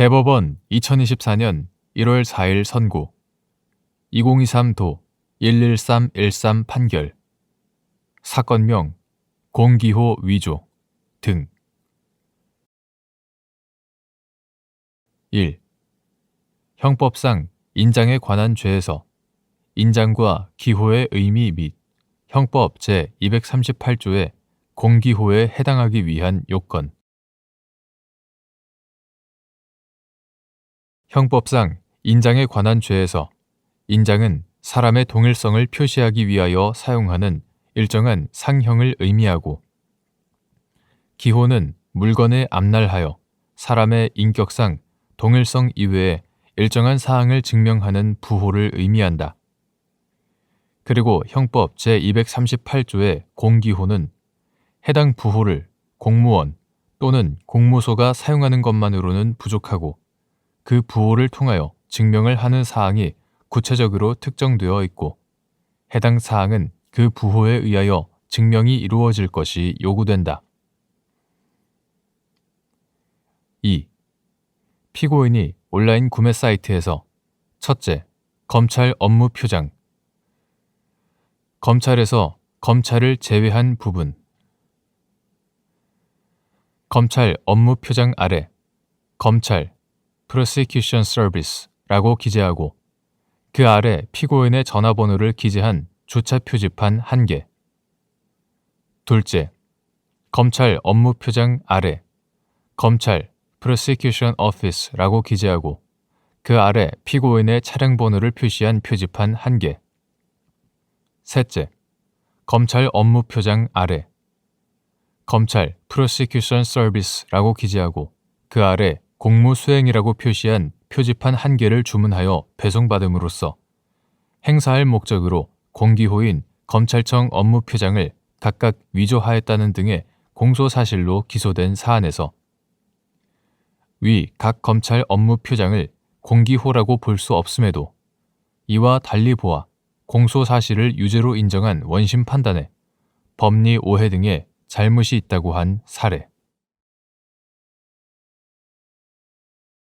대법원 2024년 1월 4일 선고. 2023도 11313 판결. 사건명 공기호 위조 등. 1. 형법상 인장에 관한 죄에서 인장과 기호의 의미 및 형법 제238조의 공기호에 해당하기 위한 요건 형법상 인장에 관한 죄에서 인장은 사람의 동일성을 표시하기 위하여 사용하는 일정한 상형을 의미하고 기호는 물건에 앞날하여 사람의 인격상 동일성 이외에 일정한 사항을 증명하는 부호를 의미한다. 그리고 형법 제238조의 공기호는 해당 부호를 공무원 또는 공무소가 사용하는 것만으로는 부족하고 그 부호를 통하여 증명을 하는 사항이 구체적으로 특정되어 있고 해당 사항은 그 부호에 의하여 증명이 이루어질 것이 요구된다. 2. 피고인이 온라인 구매 사이트에서 첫째, 검찰 업무 표장 검찰에서 검찰을 제외한 부분 검찰 업무 표장 아래 검찰 Prosecution Service라고 기재하고 그 아래 피고인의 전화번호를 기재한 주차 표지판 1개. 둘째, 검찰 업무 표장 아래 검찰 Prosecution Office라고 기재하고 그 아래 피고인의 차량 번호를 표시한 표지판 1개. 셋째, 검찰 업무 표장 아래 검찰 Prosecution Service라고 기재하고 그 아래 공무 수행이라고 표시한 표지판 한 개를 주문하여 배송받음으로써 행사할 목적으로 공기호인 검찰청 업무 표장을 각각 위조하였다는 등의 공소 사실로 기소된 사안에서 위 각 검찰 업무 표장을 공기호라고 볼 수 없음에도 이와 달리 보아 공소 사실을 유죄로 인정한 원심 판단에 법리 오해 등의 잘못이 있다고 한 사례.